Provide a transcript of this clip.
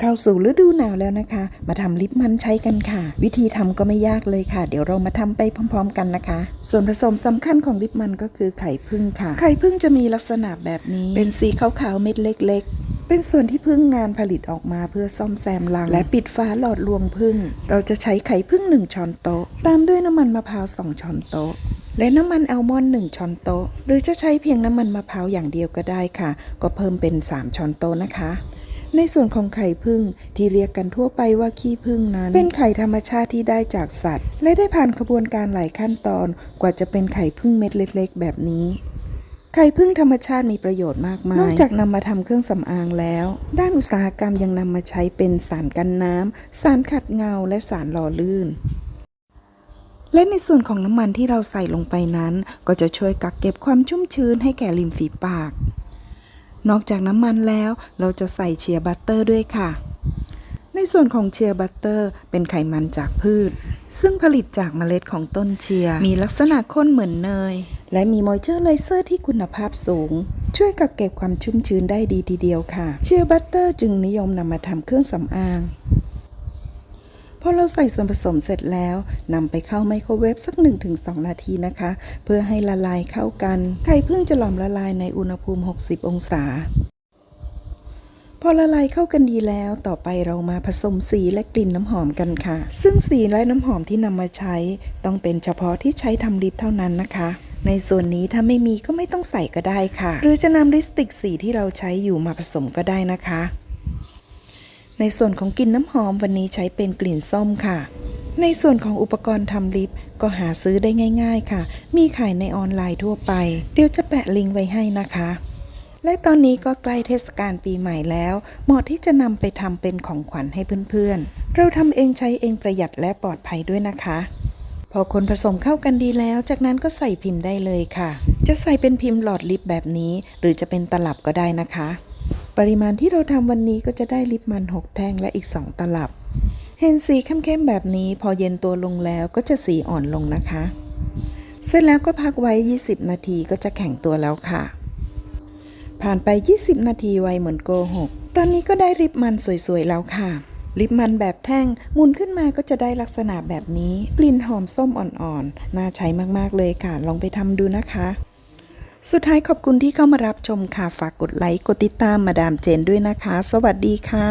เข้าสู่ฤดูหนาวแล้วนะคะ มาทำลิปมันใช้กันค่ะ วิธีทำก็ไม่ยากเลยค่ะ เดี๋ยวเรามาทำไปพร้อม ๆ กันนะคะ ส่วนผสมสำคัญของลิปมันก็คือไข่ผึ้งค่ะ ไข่ผึ้งจะมีลักษณะแบบนี้ เป็นสีขาวๆเม็ดเล็ก ๆ เป็นส่วนที่พึ่งงานผลิตออกมาเพื่อซ่อมแซมรัง และปิดฝาหลอดรวงพึ่ง เราจะใช้ไข่ผึ้งหนึ่งช้อนโต๊ะ ตามด้วยน้ำมันมะพร้าวสองช้อนโต๊ะและน้ำมันอัลมอนด์1ช้อนโต๊ะ หรือจะใช้เพียงน้ำมันมะพร้าวอย่างเดียวก็ได้ค่ะ ก็เพิ่มเป็น 3 ช้อนโต๊ะนะคะ ในส่วนของไข่ผึ้งที่เรียกกันทั่วไปว่าขี้ผึ้งนั้น เป็นไข่ธรรมชาติที่ได้จากสัตว์ และได้ผ่านกระบวนการหลายขั้นตอน กว่าจะเป็นไข่ผึ้งเม็ดเล็ก ๆ แบบนี้ไข่ผึ้งธรรมชาติมีประโยชน์มากมาย นอกจากนำมาทำเครื่องสำอางแล้ว ด้านอุตสาหกรรมยังนำมาใช้เป็นสารกันน้ำ สารขัดเงา และสารหล่อลื่น และในส่วนของน้ำมันที่เราใส่ลงไปนั้น ก็จะช่วยกักเก็บความชุ่มชื้นให้แก่ริมฝีปาก นอกจากน้ำมันแล้ว เราจะใส่เชียร์บัตเตอร์ด้วยค่ะ ในส่วนของเชียร์บัตเตอร์เป็นไขมันจากพืช ซึ่งผลิตจากเมล็ดของต้นเชียร์มีลักษณะข้นเหมือนเนย และมีมอยเจอร์ไลเซอร์ที่คุณภาพสูง ช่วยกักเก็บความชุ่มชื้นได้ดีทีเดียวค่ะ เชียร์บัตเตอร์จึงนิยมนำมาทำเครื่องสำอาง อเราใส่ส่วนผสมเสร็จแล้วนำไปเข้าไมโครเวฟสัก 1-2 นาทีนะคะ เพื่อให้ละลายเข้ากัน ไข่พึ่งจะหลอมละลายในอุณหภูมิ 60 องศา พอละลายเข้ากันดีแล้ว ต่อไปเรามาผสมสีและกลิ่นน้ำหอมกันค่ะ ซึ่งสีและน้ำหอมที่นำมาใช้ ต้องเป็นเฉพาะที่ใช้ทำลิปเท่านั้นนะคะในส่วนนี้ถ้าไม่มีก็ไม่ต้องใส่ก็ได้ค่ะ หรือจะนำลิปสติกสีที่เราใช้อยู่มาผสมก็ได้นะคะ ในส่วนของกลิ่นน้ำหอมวันนี้ใช้เป็นกลิ่นส้มค่ะ ในส่วนของอุปกรณ์ทำลิปก็หาซื้อได้ง่าย ๆค่ะ มีขายในออนไลน์ทั่วไป เดี๋ยวจะแปะลิงก์ไว้ให้นะคะ และตอนนี้ก็ใกล้เทศกาลปีใหม่แล้ว เหมาะที่จะนำไปทำเป็นของขวัญให้เพื่อนๆ เราทำเองใช้เองประหยัดและปลอดภัยด้วยนะคะพอคนผสมเข้ากันดีแล้ว จากนั้นก็ใส่พิมพ์ได้เลยค่ะ จะใส่เป็นพิมพ์หลอดลิปแบบนี้ หรือจะเป็นตลับก็ได้นะคะ ปริมาณที่เราทำวันนี้ก็จะได้ลิปมัน 6 แท่งและอีก 2 ตลับ เห็นสีเข้มๆแบบนี้พอเย็นตัวลงแล้วก็จะสีอ่อนลงนะคะ เสร็จแล้วก็พักไว้ 20 นาทีก็จะแข็งตัวแล้วค่ะ ผ่านไป 20 นาทีไวเหมือนโกหก ตอนนี้ก็ได้ลิปมันสวยๆแล้วค่ะ ลิปมันแบบแท่งหมุนขึ้นมาก็จะได้ลักษณะแบบนี้ กลิ่นหอมส้มอ่อนๆ น่าใช้มากๆเลยค่ะ ลองไปทำดูนะคะ สุดท้ายขอบคุณที่เข้ามารับชมค่ะ ฝากกดไลค์ กดติดตามมาดามเจนด้วยนะคะ สวัสดีค่ะ